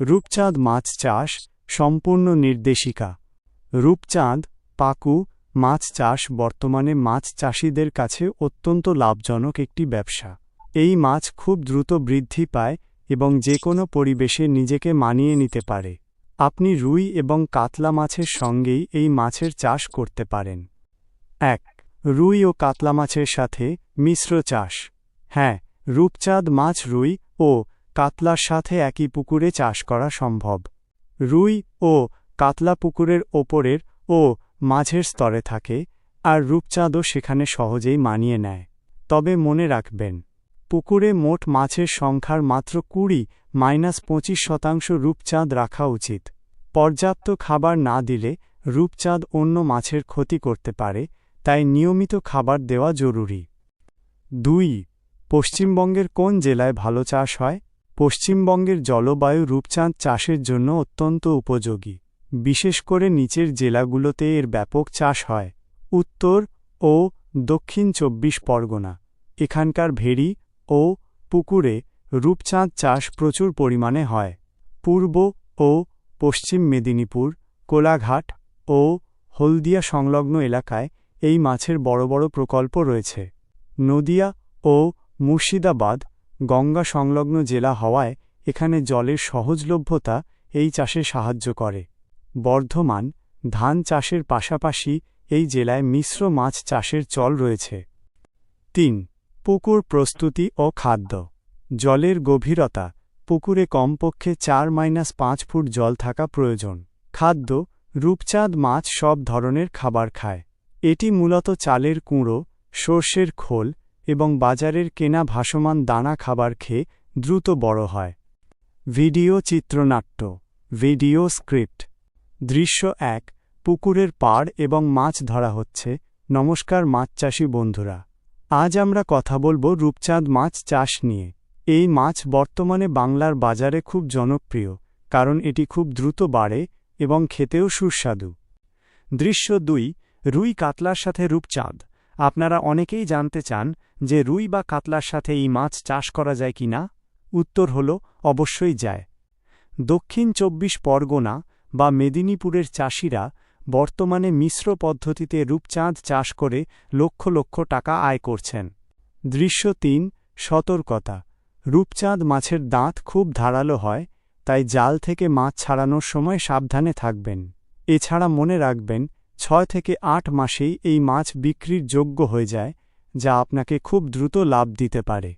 রূপচাঁদ মাছ চাষ সম্পূর্ণ নির্দেশিকা। রূপচাঁদ, পাকু, মাছ চাষ বর্তমানে মাছ চাষিদের কাছে অত্যন্ত লাভজনক একটি ব্যবসা। এই মাছ খুব দ্রুত বৃদ্ধি পায় এবং যে কোনো পরিবেশে নিজেকে মানিয়ে নিতে পারে। আপনি রুই এবং কাতলা মাছের সঙ্গেই এই মাছের চাষ করতে পারেন। এক, রুই ও কাতলা মাছের সাথে মিশ্র চাষ। হ্যাঁ রূপচাঁদ মাছ রুই ও কাতলার সাথে একই পুকুরে চাষ করা সম্ভব। রুই ও কাতলা পুকুরের ওপরের ও মাঝের স্তরে থাকে, আর রূপচাঁদও সেখানে সহজেই মানিয়ে নেয়। তবে মনে রাখবেন, পুকুরে মোট মাছের সংখ্যার মাত্র কুড়ি মাইনাস পঁচিশ শতাংশ রূপচাঁদ রাখা উচিত। পর্যাপ্ত খাবার না দিলে রূপচাঁদ অন্য মাছের ক্ষতি করতে পারে, তাই নিয়মিত খাবার দেওয়া জরুরি। দুই, পশ্চিমবঙ্গের কোন জেলায় ভালো চাষ হয়? পশ্চিমবঙ্গের জলবায়ু রূপচাঁদ চাষের জন্য অত্যন্ত উপযোগী। বিশেষ করে নিচের জেলাগুলোতে এর ব্যাপক চাষ হয়। উত্তর ও দক্ষিণ চব্বিশ পরগনা। এখানকার ভেড়ি ও পুকুরে রূপচাঁদ চাষ প্রচুর পরিমাণে হয়। পূর্ব ও পশ্চিম মেদিনীপুর, কোলাঘাট ও হলদিয়া সংলগ্ন এলাকায় এই মাছের বড় বড় প্রকল্প রয়েছে। নদিয়া ও মুর্শিদাবাদ গঙ্গা সংলগ্ন জেলা হওয়ায় এখানে জলের সহজলভ্যতা এই চাষে সাহায্য করে। বর্ধমান, ধান চাষের পাশাপাশি এই জেলায় মিশ্র মাছ চাষের চল রয়েছে। তিন, পুকুর প্রস্তুতি ও খাদ্য। জলের গভীরতা, পুকুরে কমপক্ষে চার মাইনাস পাঁচ ফুট জল থাকা প্রয়োজন। খাদ্য, রূপচাঁদ মাছ সব ধরনের খাবার খায়। এটি মূলত চালের কুঁড়ো, সর্ষের খোল এবং বাজারের কেনা ভাসমান দানা খাবার খেয়ে দ্রুত বড় হয়। ভিডিও চিত্রনাট্য, ভিডিও স্ক্রিপ্ট। দৃশ্য এক, পুকুরের পাড় এবং মাছ ধরা হচ্ছে। নমস্কার মাছ চাষি বন্ধুরা। আজ আমরা কথা বলব রূপচাঁদ মাছ চাষ নিয়ে। এই মাছ বর্তমানে বাংলার বাজারে খুব জনপ্রিয়, কারণ এটি খুব দ্রুত বাড়ে এবং খেতেও সুস্বাদু। দৃশ্য দুই, রুই কাতলার সাথে রূপচাঁদ। আপনারা অনেকেই জানতে চান যে রুই বা কাতলার সাথে এই মাছ চাষ করা যায় কি না? উত্তর হল, অবশ্যই যায়। দক্ষিণ চব্বিশ পরগনা বা মেদিনীপুরের চাষিরা বর্তমানে মিশ্র পদ্ধতিতে রূপচাঁদ চাষ করে লক্ষ লক্ষ টাকা আয় করছেন। দৃশ্য তিন, সতর্কতা। রূপচাঁদ মাছের দাঁত খুব ধারালো হয়, তাই জাল থেকে মাছ ছাড়ানোর সময় সাবধানে থাকবেন। এছাড়া মনে রাখবেন, ছয় থেকে আট মাসেই এই মাছ বিক্রির যোগ্য হয়ে যায় যা আপনাকে খুব দ্রুত লাভ দিতে পারে।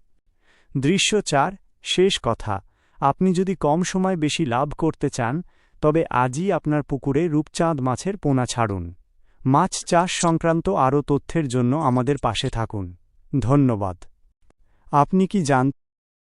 দৃশ্য চার, শেষ কথা। আপনি যদি কম সময় বেশি লাভ করতে চান, তবে আজই আপনার পুকুরে রূপচাঁদ মাছের পোনা ছাড়ুন। মাছ চাষ সংক্রান্ত আরও তথ্যের জন্য আমাদের পাশে থাকুন। ধন্যবাদ। আপনি কি জান